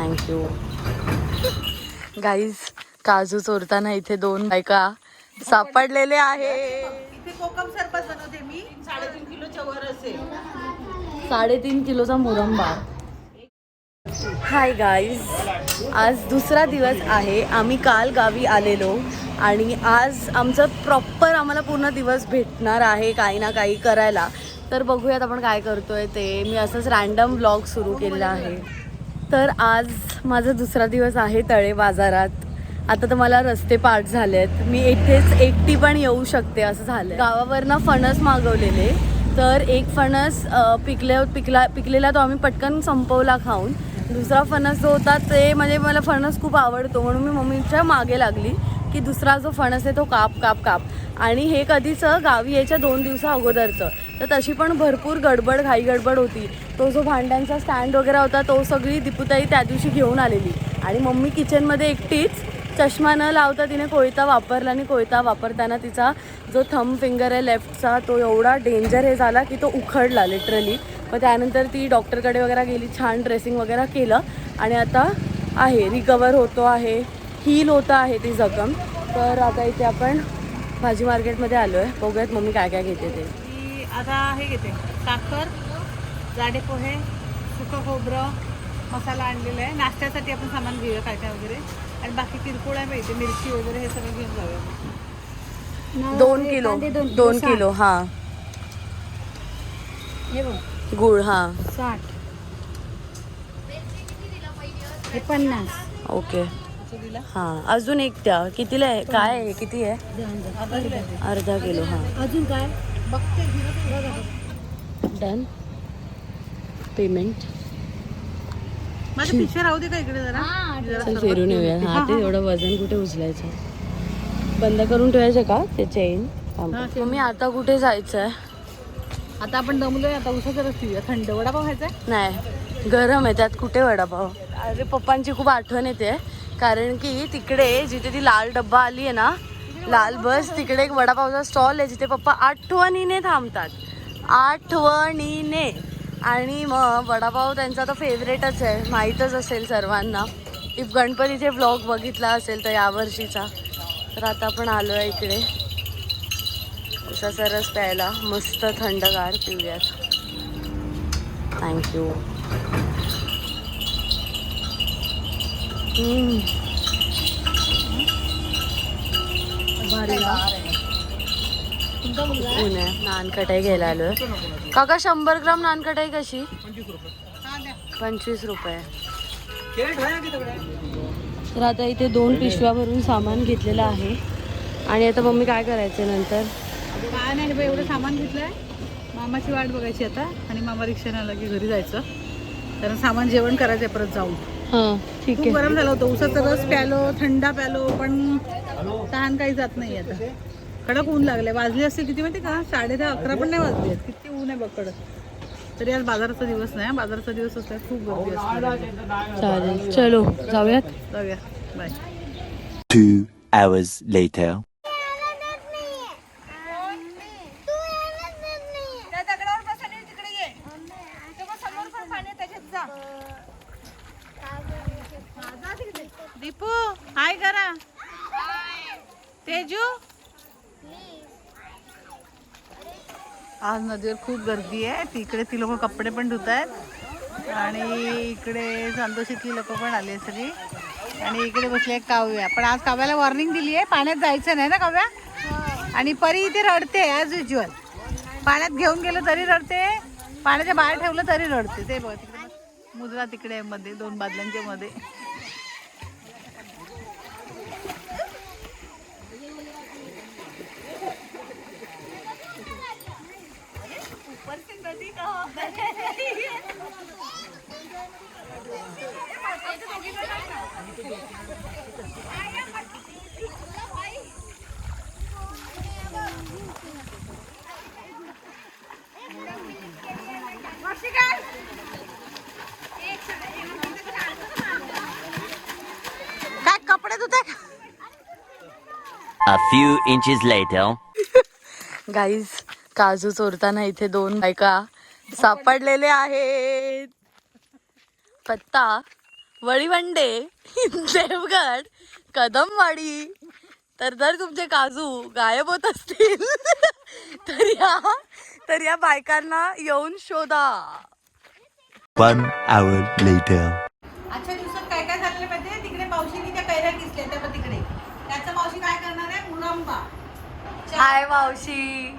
Thank you guys काजू चोरताना इथे दोन बायका सापडलेले आहे. इथे कोकम सरबत बनवते मी. साडेतीन किलोच्या वर असेल. साडेतीन किलोचा मुरंबा. हाय गाईज आज दुसरा दिवस आहे. आम्ही काल गावी आलेलो आणि आज आमचं प्रॉपर आम्हाला पूर्ण दिवस भेटणार आहे काही ना काही करायला. तर बघूयात आपण काय करतोय ते. मी असंच रॅन्डम ब्लॉग सुरू केलेला आहे. तर आज माझा दुसरा दिवस आहे तळे बाजारात. आता तर मला रस्ते पाठ आहेत मी इथेच एकटी पण येऊ शकते असं झालं गावावरनं फणस मागवलेले. तर एक फणस पिकले पिकला पिकलेला तो आम्ही पटकन संपवला खाऊन. दुसरा फणस जो होता ते म्हणजे मला फणस खूप आवडतो. म्हणून मी मम्मीच्या मागे लागली. की दुसरा जो फणस आहे तो काप काप काप. आणि हे कधीचं गावी यायच्या दोन दिवसा अगोदरचं. तर तशी पण भरपूर गडबड घाई गडबड होती. तो जो भांड्यांचा स्टँड वगैरे होता तो सगळी दीपुताई त्या दिवशी घेऊन आलेली. आणि मम्मी किचनमध्ये एकटीच चष्मा न लावता तिने कोयता वापरला आणि कोयता वापरताना तिचा जो थंब फिंगर आहे लेफ्टचा तो एवढा डेंजर हे झाला की तो उखडला लिटरली मग त्यानंतर ती डॉक्टरकडे वगैरे गेली छान ड्रेसिंग वगैरे केलं. आणि आता आहे रिकवर होतो आहे. हील होतं आहे ती जखम. तर आता इथे आपण भाजी मार्केटमध्ये आलो आहे बघूयात मम्मी काय काय घेते ते. की आता हे घेते. साखर जाडे पोहे सुकं खोबरं मसाला आणलेला आहे. नाश्त्यासाठी आपण सामान घेऊया काय काय वगैरे. आणि बाकी किरकोळ आहे माहिती मिरची वगैरे हे सगळं घेऊन जाऊया. दोन किलो. दोन किलो हां. हे बघ. गुळ हां. साठ. हे पन्नास. ओके. हां अजून एक द्या. कितीला आहे? काय आहे. किती आहे. अर्धा किलो हां. अजून काय? बघते. डन पेमेंट माझं पिशव्या राहू दे का इकडे जरा? हा, जरा चल सरबत फिरून येऊया. हा. ते एवढं वजन कुठे उचलायचं? बंद करून ठेवायचं का? ते चेन हा. मी आता कुठे जायचं आहे आता आपण दमलोय आता उसाचा रस पिऊया थंड वडापाव खायचा? नाही. गरम आहे. त्यात कुठे वडापाव? अरे पप्पांची खूप आठवण येते. कारण की तिकडे जिथे ती लाल डब्बा आली आहे ना लाल बस तिकडे एक वडापावचा स्टॉल आहे जिथे पप्पा आठवणीने थांबतात. आठवणीने. आणि मग वडापाव त्यांचा तर फेवरेटच आहे माहीतच असेल सर्वांना. इफ गणपतीचे व्लॉग बघितला असेल तर यावर्षीचा. तर आता आपण आलो आहे इकडे. उसाचा रस प्यायला मस्त थंडगार पिऊयात. थँक्यू नानकटाई घ्यायला आलोय. काका शंभर ग्राम नानकटाई कशी? पंचवीस रुपये. तर आता इथे दोन पिशव्या भरून सामान घेतलेलं आहे. आणि आता मम्मी काय करायचं नंतर? काय नाही बाई एवढं सामान घेतलंय. मामाची वाट बघायची आता. आणि मामा रिक्षाने आला की घरी जायचं. कारण सामान जेवण करायचंय परत जाऊन. हां. ठीक खूप आहे. गरम झालं होतं. उसाचा रस प्यालो थंडा प्यालो पण तहान काही जात नाही आता. कडक ऊन लागले वाजले असते किती माहिती का? साडे दहा अकरा पण नाही वाजले किती ऊन आहे बघ कडक. तरी आज बाजाराचा दिवस नाही बाजाराचा दिवस असला खूप गर्दी असते. चालेल. चलो जाऊयात. जाऊया. बाय. Two hours later. त्या दगडावर बस आणि तिकडे ये तेव्हा समोर पण पाणी आहे, त्याच्यात जा दीपू हाय करा तेजू? आज नदीवर खूप गर्दी आहे. तिकडे ती लोक कपडे पण धुत आहेत आणि इकडे संतोषीतली लोक पण आली आहेत सगळी. आणि इकडे बसली आहे काव्या. पण आज काव्याला वॉर्निंग दिली आहे. पाण्यात जायचं नाही ना काव्या? आणि परी इथे रडते ॲज युज्युअल पाण्यात घेऊन गेलं तरी रडते. पाण्याच्या बाहेर ठेवलं तरी रडते. ते बघ तिकडे मुद्रा तिकडे मध्ये दोन बादल्यांच्या मध्ये. काय कपडे धुते का A few inches later. Guys काजू चोरताना इथे दोन बायका सापडलेले आहेत. पत्ता वळीवंडे देवगड कदमवाडी. तर जर तुमचे काजू गायब होत असतील तर या तर या बायकांना येऊन शोधा. One hour later. आजच्या दिवसात काय काय झालेलं तिकडे मावशीने त्या कैऱ्या किसल्या त्या पण तिकडे. त्याचं मावशी काय करणार आहे? मुरंबा. हाय मावशी.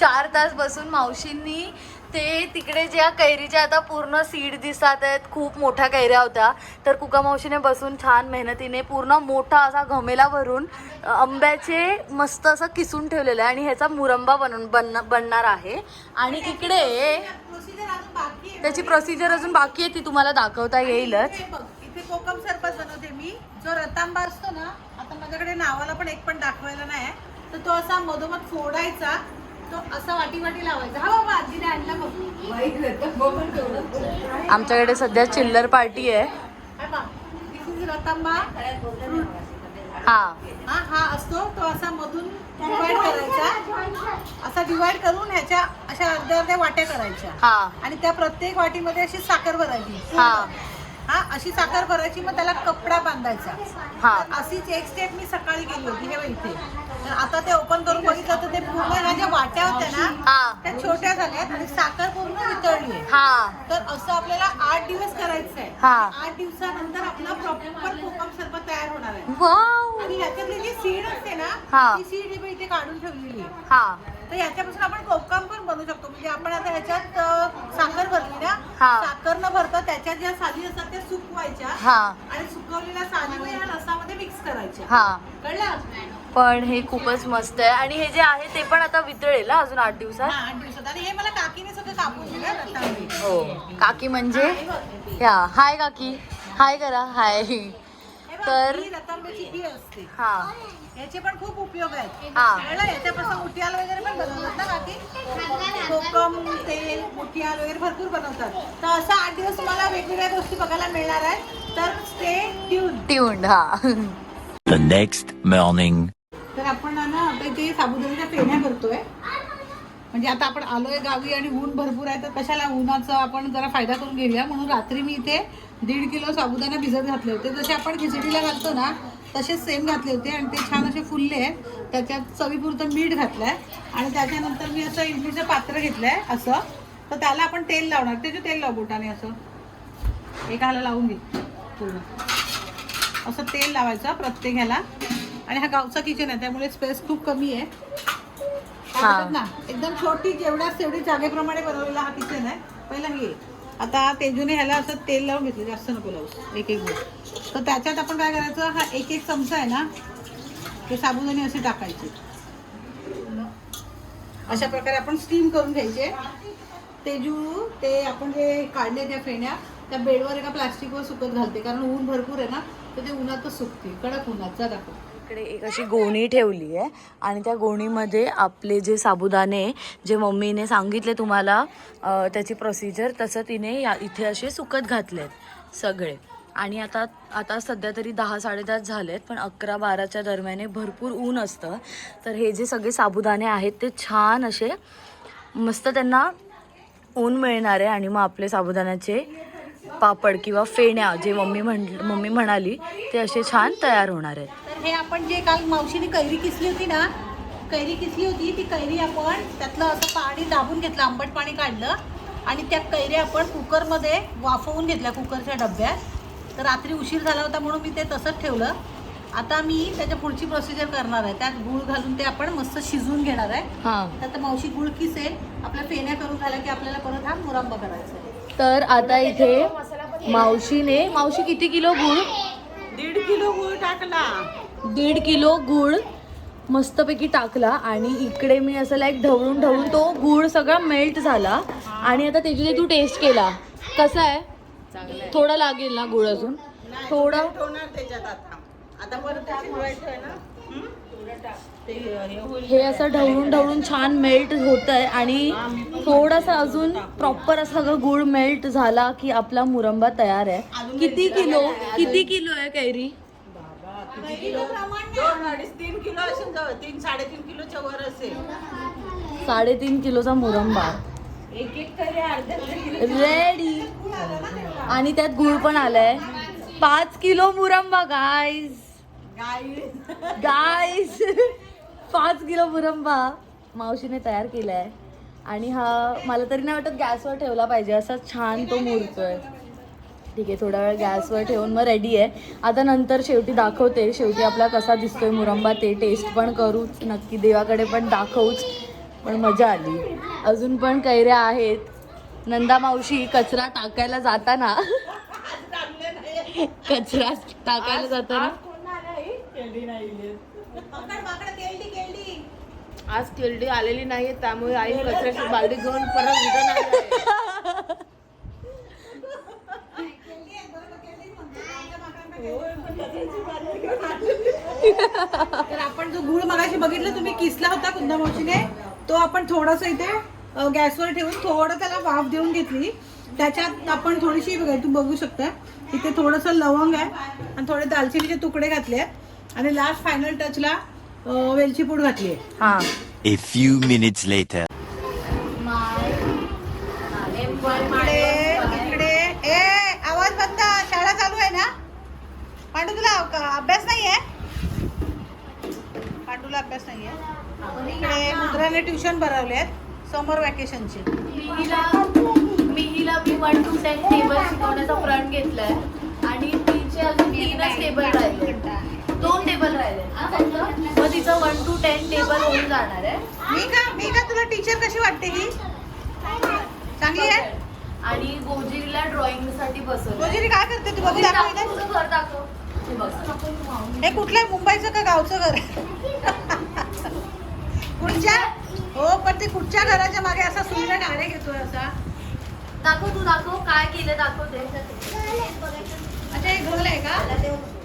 चार तास बसून मावशींनी ते तिकडे ज्या कैरीच्या आता पूर्ण सीड दिसतात आहेत खूप मोठ्या कैऱ्या होत्या. तर कुका मावशीने बसून छान मेहनतीने पूर्ण मोठा असा घमेला भरून आंब्याचे मस्त असं किसून ठेवलेलं आहे आणि ह्याचा मुरंबा बनून बन बनणार आहे. आणि इकडे त्याची प्रोसिजर अजून बाकी आहे ती तुम्हाला दाखवता येईलच. इथे बघ, इथे कोकम सरबत बनवते मी. जो रतांबा असतो ना आता माझ्याकडे नावाला पण एक पण दाखवायला नाही तर तो असा मधोमध फोडायचा तो असा वाटी वाटी लावायचा. हा बाबा आजीने आणला बघ. आमच्याकडे सध्या चिल्लर पार्टी आहे. हा रतांबा. हा. हा हा असतो. तो असा मधून डिवाइड करायचा. असा डिवाइड करून ह्याच्या अशा अर्ध्या अर्ध्या वाट्या करायच्या. हा. आणि त्या प्रत्येक वाटीमध्ये अशी साखर भरायची. हा. हा अशी साखर भरायची मग त्याला कपडा बांधायचा. हा. अशीच एक स्टेप मी सकाळी केली होती हे बघ इथे. आता ते ओपन करून बघितलं तर ते पूर्ण ह्या ज्या वाट्या होत्या ना हा. त्या छोट्या झाल्यात आणि साखर पूर्ण वितळली हा. तर असं आपल्याला आठ दिवस करायचं आहे हा. आठ दिवसानंतर आपला प्रॉपर कोकम सरबत तयार होणार आहे. वाव. आणि ह्याच्यातली जी सीड असते ना. ती सीड इथे काढून ठेवलेली आहे. हा. तर ह्याच्यापासून आपण कोकम पण बनवू शकतो. म्हणजे आपण आता ह्याच्यात अ, साखर भरली ना हा. साखर न भरता त्याच्यात ज्या साली असतात त्या सुकवायच्या हा. आणि सुकवलेल्या साली या रसामध्ये मिक्स करायच्या. हा. कळलं? पण हे खूपच मस्त आहे. आणि हे जे आहे ते पण आता वितळेल हा अजून आठ दिवसात? हा आठ दिवसात. आणि हे मला काकीने सगळं कापून दिलं रतांबे हो. काकी म्हणजे? या. हाय काकी. हाय करा. हाय. हे बघ, तर- ही रतांब्याची बी असते. हा. याचे पण खूप उपयोग आहेत. हा. कळलं? याच्यापासून मुठियाल वगैरे पण बनवतात ना काकी? कोकम तेल मुठियाल वगैरे भरपूर बनवतात. तर असं आठ दिवस तुम्हाला वेगवेगळ्या गोष्टी बघायला मिळणार आहेत. तर स्टे ट्यून ट्यून्ड हा. The next morning. आपण ना आता इथे साबुदाण्याच्या फेण्या करतोय म्हणजे आता आपण आलोय गावी आणि ऊन भरपूर आहे तर कशाला उन्हाचा आपण जरा फायदा करून घेऊया. म्हणून रात्री मी इथे दीड किलो साबुदाणा भिजत घातले होते. जसे आपण खिचडीला घालतो ना तसेच सेम घातले होते आणि ते छान असे फुलले आहेत. त्याच्यात चवीपुरतं मीठ घातलं आहे आणि त्याच्यानंतर मी असं इडलीचं पात्र घेतलं आहे असं. तर त्याला आपण तेल लावणार. त्याचे तेल लाव बोटाने असं. एकाला लावून घे पूर्ण. असं तेल लावायचं प्रत्येक ह्याला. आणि हा गावचा किचन आहे त्यामुळे स्पेस खूप कमी आहे. काय हा. म्हणतात ना एकदम छोटी जेवढ्याच तेवढी जागेप्रमाणे बनवलेला हा किचन आहे. पहिला हे. आता तेजूने ह्याला असं तेल लावून घेतलं जास्त नको लावू एक एक बोट तर त्याच्यात आपण काय करायचं हा एक एक चमचा आहे ना ते साबुदाणे असे टाकायचे. अशा प्रकारे आपण स्टीम करून घ्यायचे. तेजू ते आपण जे काढले त्या फेण्या त्या बेडवर एका प्लास्टिकवर सुकत घालते. कारण ऊन भरपूर आहे ना तर ते उन्हातच सुकते कडक उन्हात. जा दाखव. इकडे एक अशी गोणी ठेवली आहे. आणि त्या गोणीमध्ये आपले जे साबुदाणे जे मम्मीने सांगितले तुम्हाला त्याची प्रोसिजर तसं तिने या इथे असे सुकत घातलेत सगळे. आणि आता आता सध्या तरी दहा साडेदहा झालेत पण अकरा बाराच्या दरम्याने भरपूर ऊन असतं. तर हे जे सगळे साबुदाणे आहेत ते छान असे मस्त त्यांना ऊन मिळणार आहे. आणि मग आपले साबुदाण्याचे पापड किंवा फेण्या जे मम्मी म्हण मम्मी म्हणाली ते असे छान तयार होणार आहेत. हे आपण जे काल मावशीने कैरी किसली होती ना कैरी किसली होती ती कैरी आपण त्यातलं असं पाणी दाबून घेतलं आंबट पाणी काढलं आणि त्या कैऱ्या आपण कुकरमध्ये वाफवून घेतल्या कुकरच्या डब्यात. तर रात्री उशीर झाला होता म्हणून मी ते तसंच ठेवलं. आता मी त्याच्या पुढची प्रोसिजर करणार आहे. त्यात गूळ घालून ते आपण मस्त शिजवून घेणार आहे. हां. त्यात मावशी गुळ किसेल आपल्या फेण्या करून झाल्या की आपल्याला परत हा मुरंबा करायचा आहे. तर आता इथे मावशीने मावशी किती किलो गुळ? दीड किलो गुळ टाकला. दीड किलो गुळ मस्तपैकी टाकला आणि इकडे मी असं लाईक ढवळून ढवळून तो गुळ सगळा मेल्ट झाला. आणि आता त्याची तू टेस्ट केला. कसा आहे? थोडा लागेल ना गुळ अजून? थोडा? ते? ते हे असं ढवळून ढवळून छान मेल्ट होत आहे आणि थोडासा अजून प्रॉपर असं सगळं गुळ मेल्ट झाला की आपला मुरंबा तयार आहे. किती किलो? किती किलो आहे कैरी? दोन अडीच तीन किलो असेल जवळ तीन साडेतीन किलोच्या वर असेल. साडेतीन किलोचा मुरंबा. एक एक तरी अर्ध्या रेडी आणि त्यात गुळ पण आलाय. पाच किलो मुरंबा गाईज गाईज पाच किलो मुरंबा मावशीने तयार केलाय. आणि हा मला तरी नाही वाटत गॅसवर ठेवला पाहिजे. असा छान तो मुरतोय. ठीक आहे थोडा वेळ गॅसवर ठेवून मग रेडी आहे. आता नंतर शेवटी दाखवते शेवटी आपला कसा दिसतोय मुरंबा ते टेस्ट पण करूच. नक्की देवाकडे पण दाखवूच. पण मजा आली. अजून पण कैऱ्या आहेत. नंदा मावशी कचरा टाकायला जाताना. कचरा टाकायला जाताना. आज केलडी आलेली नाहीये त्यामुळे आई कचऱ्याची बालडी घेऊन परत रिटर्न आली तर आपण जो गुळ मगाशी बघितलं तुम्ही किसला होता कुंदा मावशीने तो आपण थोडस इथे गॅसवर ठेवून थोडं त्याला वाफ देऊन घेतली. त्याच्यात आपण थोडीशी बघा तू बघू शकता. इथे थोडस लवंग आहे आणि थोडे दालचिनीचे तुकडे घातले आहेत. आणि लास्ट फायनल टचला वेलची पूड घातली आहे. हा. Later. इकडे इकडे. ए आवाज बंद. शाळा चालू आहे ना? पांडू तुला अभ्यास नाही आहे पांडूला अभ्यास नाही आहे इकडे मुद्राने ट्युशन भरवले आहेत समर वॅकेशनचे मिहीला मिहीला मी वन टू टेन टेबल शिकवण्याचा प्रण घेतलाय. आणि तिचे अजून तीनच टेबल राहिले. दोन टेबल राहिले? मग तिचं वन टू टेन टेबल होऊन जाणार आहे. मी का मी का तुला टीचर कशी वाटते ही? चांगली आहे? आणि गोजिरीला ड्रॉइंगसाठी बसवलं रोजिनी काय करते तू? बघू दाखव. हे कुठलं आहे? मुंबईचं का गावचं घर? कुठच्या हो पण ते कुठच्या घराच्या मागे असा सुंदर डायरे घेतोय असा. दाखव तू दाखव. काय केलं दाखव. ते अच्छा हे घर आहे का?